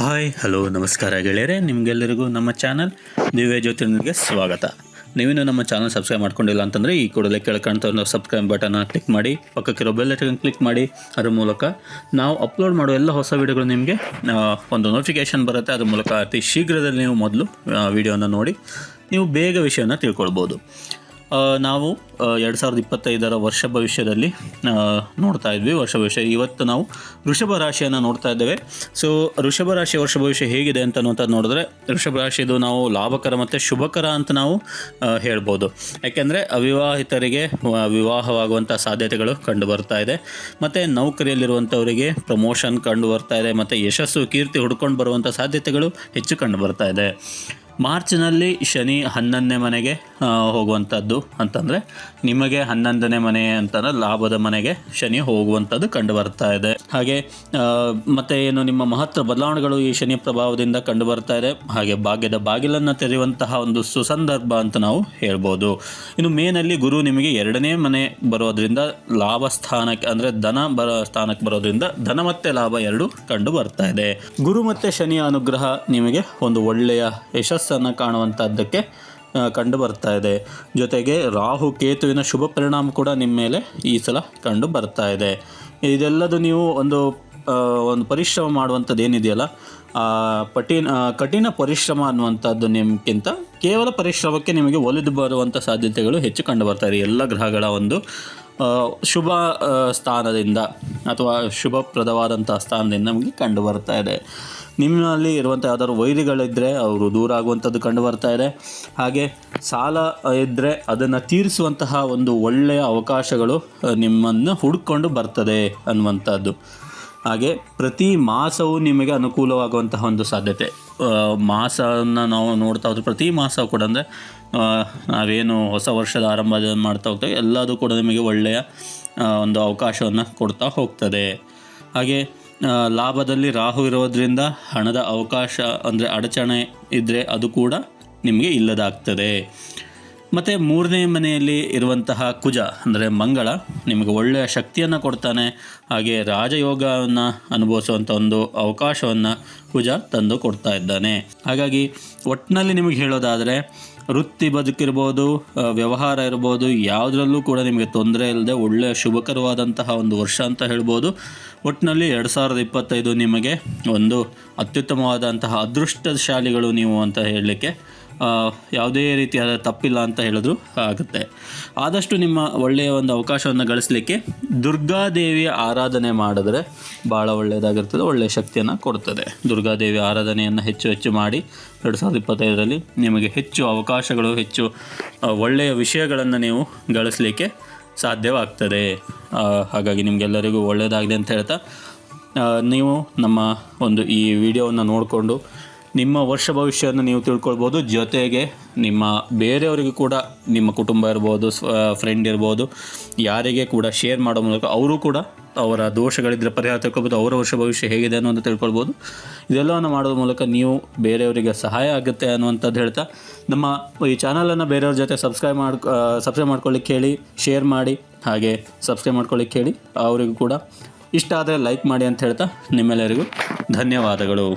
Hi, hello, ನಮಸ್ಕಾರ ಗೆಳೆಯರೆ. ನಿಮಗೆಲ್ಲರಿಗೂ ನಮ್ಮ ಚಾನಲ್ ದಿವ್ಯ ಜ್ಯೋತಿರ್ನಿಗೆ ಸ್ವಾಗತ. ನೀವೇನು ನಮ್ಮ ಚಾನಲ್ ಸಬ್ಸ್ಕ್ರೈಬ್ ಮಾಡ್ಕೊಂಡಿಲ್ಲ ಅಂತಂದರೆ ಈ ಕೂಡಲೇ ಕೆಳಕಂತ ಒಂದು ಸಬ್ಸ್ಕ್ರೈಬ್ ಬಟನ್ನ ಕ್ಲಿಕ್ ಮಾಡಿ, ಪಕ್ಕಕ್ಕಿರೋ ಬೆಲ್ ಐಕನ್ ಕ್ಲಿಕ್ ಮಾಡಿ. ಅದರ ಮೂಲಕ ನಾವು ಅಪ್ಲೋಡ್ ಮಾಡೋ ಎಲ್ಲ ಹೊಸ ವೀಡಿಯೋಗಳು ನಿಮಗೆ ಒಂದು ನೋಟಿಫಿಕೇಷನ್ ಬರುತ್ತೆ. ಅದ್ರ ಮೂಲಕ ಅತಿ ಶೀಘ್ರದಲ್ಲಿ ನೀವು ಮೊದಲು ವೀಡಿಯೋನ ನೋಡಿ, ನೀವು ಬೇಗ ವಿಷಯನ ತಿಳ್ಕೊಳ್ಬೋದು. ನಾವು ಎರಡು ಸಾವಿರದ ಇಪ್ಪತ್ತೈದರ ವರ್ಷ ಭವಿಷ್ಯದಲ್ಲಿ ನೋಡ್ತಾ ಇದ್ವಿ, ವರ್ಷ ಭವಿಷ್ಯ. ಇವತ್ತು ನಾವು ವೃಷಭ ರಾಶಿಯನ್ನು ನೋಡ್ತಾ ಇದ್ದೇವೆ. ಸೊ ವೃಷಭ ರಾಶಿ ವರ್ಷ ಭವಿಷ್ಯ ಹೇಗಿದೆ ಅಂತ ಅನ್ನೋಂಥದ್ದು ನೋಡಿದ್ರೆ, ವೃಷಭ ರಾಶಿದು ನಾವು ಲಾಭಕರ ಮತ್ತು ಶುಭಕರ ಅಂತ ನಾವು ಹೇಳ್ಬೋದು. ಯಾಕೆಂದರೆ, ಅವಿವಾಹಿತರಿಗೆ ವಿವಾಹವಾಗುವಂಥ ಸಾಧ್ಯತೆಗಳು ಕಂಡು ಬರ್ತಾ ಇದೆ. ಮತ್ತು ನೌಕರಿಯಲ್ಲಿರುವಂಥವರಿಗೆ ಪ್ರಮೋಷನ್ ಕಂಡು ಬರ್ತಾ ಇದೆ. ಮತ್ತು ಯಶಸ್ಸು, ಕೀರ್ತಿ ಹುಡ್ಕೊಂಡು ಬರುವಂಥ ಸಾಧ್ಯತೆಗಳು ಹೆಚ್ಚು ಕಂಡು ಬರ್ತಾ ಇದೆ. ಮಾರ್ಚ್ನಲ್ಲಿ ಶನಿ ಹನ್ನೊಂದನೇ ಮನೆಗೆ ಹೋಗುವಂಥದ್ದು ಅಂತಂದರೆ ನಿಮಗೆ ಹನ್ನೊಂದನೇ ಮನೆ ಅಂತಂದ್ರೆ ಲಾಭದ ಮನೆಗೆ ಶನಿ ಹೋಗುವಂಥದ್ದು ಕಂಡು ಬರ್ತಾ ಇದೆ. ಹಾಗೆ ಮತ್ತೆ ಏನು ನಿಮ್ಮ ಮಹತ್ವ ಬದಲಾವಣೆಗಳು ಈ ಶನಿ ಪ್ರಭಾವದಿಂದ ಕಂಡು ಬರ್ತಾ ಇದೆ. ಹಾಗೆ ಭಾಗ್ಯದ ಬಾಗಿಲನ್ನು ತೆರೆಯುವಂತಹ ಒಂದು ಸುಸಂದರ್ಭ ಅಂತ ನಾವು ಹೇಳ್ಬೋದು. ಇನ್ನು ಮೇನಲ್ಲಿ ಗುರು ನಿಮಗೆ ಎರಡನೇ ಮನೆ ಬರೋದ್ರಿಂದ ಲಾಭ ಸ್ಥಾನಕ್ಕೆ, ಅಂದರೆ ಧನ ಬರೋ ಸ್ಥಾನಕ್ಕೆ ಬರೋದ್ರಿಂದ ಧನ ಮತ್ತೆ ಲಾಭ ಎರಡು ಕಂಡು ಬರ್ತಾ ಇದೆ. ಗುರು ಮತ್ತು ಶನಿಯ ಅನುಗ್ರಹ ನಿಮಗೆ ಒಂದು ಒಳ್ಳೆಯ ಯಶಸ್ಸನ್ನು ಕಾಣುವಂಥದ್ದಕ್ಕೆ ಕಂಡು ಬರ್ತಾ ಇದೆ. ಜೊತೆಗೆ ರಾಹು ಕೇತುವಿನ ಶುಭ ಪರಿಣಾಮ ಕೂಡ ನಿಮ್ಮ ಮೇಲೆ ಈ ಸಲ ಕಂಡು ಬರ್ತಾ ಇದೆ. ಇದೆಲ್ಲದು ನೀವು ಒಂದು ಒಂದು ಪರಿಶ್ರಮ ಮಾಡುವಂಥದ್ದು ಏನಿದೆಯಲ್ಲ ಆ, ಕಠಿಣ ಪರಿಶ್ರಮ ಅನ್ನುವಂಥದ್ದು ನಿಮ್ಗಿಂತ ಕೇವಲ ಪರಿಶ್ರಮಕ್ಕೆ ನಿಮಗೆ ಒಲಿದು ಬರುವಂಥ ಸಾಧ್ಯತೆಗಳು ಹೆಚ್ಚು ಕಂಡು ಬರ್ತಾ ಇದೆ. ಎಲ್ಲ ಗ್ರಹಗಳ ಒಂದು ಶುಭ ಸ್ಥಾನದಿಂದ ಅಥವಾ ಶುಭಪ್ರದವಾದಂಥ ಸ್ಥಾನದಿಂದ ನಮಗೆ ಕಂಡು ಬರ್ತಾ ಇದೆ. ನಿಮ್ಮಲ್ಲಿ ಇರುವಂಥ ಯಾವ್ದಾದ್ರು ವೈರಿಗಳಿದ್ದರೆ ಅವರು ದೂರ ಆಗುವಂಥದ್ದು ಕಂಡು ಬರ್ತಾ ಇದೆ. ಹಾಗೆ ಸಾಲ ಇದ್ದರೆ ಅದನ್ನು ತೀರಿಸುವಂತಹ ಒಂದು ಒಳ್ಳೆಯ ಅವಕಾಶಗಳು ನಿಮ್ಮನ್ನು ಹುಡ್ಕೊಂಡು ಬರ್ತದೆ ಅನ್ನುವಂಥದ್ದು ಹಾಗೆ ಪ್ರತಿ ಮಾಸವೂ ನಿಮಗೆ ಅನುಕೂಲವಾಗುವಂತಹ ಒಂದು ಸಾಧ್ಯತೆ. ಮಾಸವನ್ನು ನಾವು ನೋಡ್ತಾ ಹೋದ್ರೆ ಪ್ರತಿ ಮಾಸ ಕೂಡ ಅಂದರೆ ನಾವೇನು ಹೊಸ ವರ್ಷದ ಆರಂಭ ಮಾಡ್ತಾ ಹೋಗ್ತೇವೆ, ಎಲ್ಲದೂ ಕೂಡ ನಿಮಗೆ ಒಳ್ಳೆಯ ಒಂದು ಅವಕಾಶವನ್ನು ಕೊಡ್ತಾ ಹೋಗ್ತದೆ. ಹಾಗೆ ಲಾಭದಲ್ಲಿ ರಾಹು ಇರೋದ್ರಿಂದ ಹಣದ ಅವಕಾಶ ಅಂದರೆ ಅಡಚಣೆ ಇದ್ದರೆ ಅದು ಕೂಡ ನಿಮಗೆ ಇಲ್ಲದಾಗ್ತದೆ. ಮತ್ತು ಮೂರನೇ ಮನೆಯಲ್ಲಿ ಇರುವಂತಹ ಕುಜ, ಅಂದರೆ ಮಂಗಳ, ನಿಮಗೆ ಒಳ್ಳೆಯ ಶಕ್ತಿಯನ್ನು ಕೊಡ್ತಾನೆ. ಹಾಗೆ ರಾಜಯೋಗವನ್ನು ಅನುಭವಿಸುವಂಥ ಒಂದು ಅವಕಾಶವನ್ನು ಕುಜ ತಂದು ಕೊಡ್ತಾ ಇದ್ದಾನೆ. ಹಾಗಾಗಿ ಒಟ್ಟಿನಲ್ಲಿ ನಿಮಗೆ ಹೇಳೋದಾದರೆ, ವೃತ್ತಿ ಬದುಕಿರ್ಬೋದು ವ್ಯವಹಾರ ಇರ್ಬೋದು, ಯಾವುದರಲ್ಲೂ ಕೂಡ ನಿಮಗೆ ತೊಂದರೆ ಇಲ್ಲದೆ ಒಳ್ಳೆಯ ಶುಭಕರವಾದಂತಹ ಒಂದು ವರ್ಷ ಅಂತ ಹೇಳ್ಬೋದು. ಒಟ್ಟಿನಲ್ಲಿ ಎರಡು ಸಾವಿರದ ಇಪ್ಪತ್ತೈದು ನಿಮಗೆ ಒಂದು ಅತ್ಯುತ್ತಮವಾದಂತಹ ಅದೃಷ್ಟಶಾಲಿಗಳು ನೀವು ಅಂತ ಹೇಳಲಿಕ್ಕೆ ಯಾವುದೇ ರೀತಿಯಾದ ತಪ್ಪಿಲ್ಲ ಅಂತ ಹೇಳಿದ್ರು ಆಗುತ್ತೆ. ಆದಷ್ಟು ನಿಮ್ಮ ಒಳ್ಳೆಯ ಒಂದು ಅವಕಾಶವನ್ನು ಗಳಿಸಲಿಕ್ಕೆ ದುರ್ಗಾದೇವಿಯ ಆರಾಧನೆ ಮಾಡಿದ್ರೆ ಭಾಳ ಒಳ್ಳೆಯದಾಗಿರ್ತದೆ ಒಳ್ಳೆಯ ಶಕ್ತಿಯನ್ನು ಕೊಡ್ತದೆ. ದುರ್ಗಾದೇವಿ ಆರಾಧನೆಯನ್ನು ಹೆಚ್ಚು ಹೆಚ್ಚು ಮಾಡಿ ಎರಡು ಸಾವಿರದ ಇಪ್ಪತ್ತೈದರಲ್ಲಿ ನಿಮಗೆ ಹೆಚ್ಚು ಅವಕಾಶಗಳು, ಹೆಚ್ಚು ಒಳ್ಳೆಯ ವಿಷಯಗಳನ್ನು ನೀವು ಗಳಿಸಲಿಕ್ಕೆ ಸಾಧ್ಯವಾಗ್ತದೆ. ಹಾಗಾಗಿ ನಿಮಗೆಲ್ಲರಿಗೂ ಒಳ್ಳೆಯದಾಗಲಿ ಅಂತ ಹೇಳ್ತಾ ನೀವು ನಮ್ಮ ಒಂದು ಈ ವಿಡಿಯೋವನ್ನು ನೋಡಿಕೊಂಡು ನಿಮ್ಮ ವರ್ಷ ಭವಿಷ್ಯವನ್ನು ನೀವು ತಿಳ್ಕೊಳ್ಬೋದು. ಜೊತೆಗೆ ನಿಮ್ಮ ಬೇರೆಯವರಿಗೂ ಕೂಡ ನಿಮ್ಮ ಕುಟುಂಬ ಇರ್ಬೋದು ಫ್ರೆಂಡ್ ಇರ್ಬೋದು, ಯಾರಿಗೆ ಕೂಡ ಶೇರ್ ಮಾಡೋ ಮೂಲಕ ಅವರು ಕೂಡ ಅವರ ದೋಷಗಳಿದ್ದರೆ ಪರಿಹಾರ ತಿಳ್ಕೊಬೋದು ಅವರ ವರ್ಷ ಭವಿಷ್ಯ ಹೇಗಿದೆ ಅನ್ನೋದು ತಿಳ್ಕೊಳ್ಬೋದು. ಇದೆಲ್ಲವನ್ನು ಮಾಡೋದ್ರ ಮೂಲಕ ನೀವು ಬೇರೆಯವರಿಗೆ ಸಹಾಯ ಆಗುತ್ತೆ ಅನ್ನುವಂಥದ್ದು ಹೇಳ್ತಾ, ನಮ್ಮ ಈ ಚಾನಲನ್ನು ಬೇರೆಯವ್ರ ಜೊತೆ ಸಬ್ಸ್ಕ್ರೈಬ್ ಮಾಡಿ ಸಬ್ಸ್ಕ್ರೈಬ್ ಮಾಡ್ಕೊಳ್ಳಿ ಕೇಳಿ ಶೇರ್ ಮಾಡಿ, ಹಾಗೆ ಸಬ್ಸ್ಕ್ರೈಬ್ ಮಾಡ್ಕೊಳ್ಳಿಕ್ಕೆ ಹೇಳಿ ಅವರಿಗೂ ಕೂಡ ಇಷ್ಟ ಆದರೆ ಲೈಕ್ ಮಾಡಿ ಅಂತ ಹೇಳ್ತಾ, ನಿಮ್ಮೆಲ್ಲರಿಗೂ ಧನ್ಯವಾದಗಳು.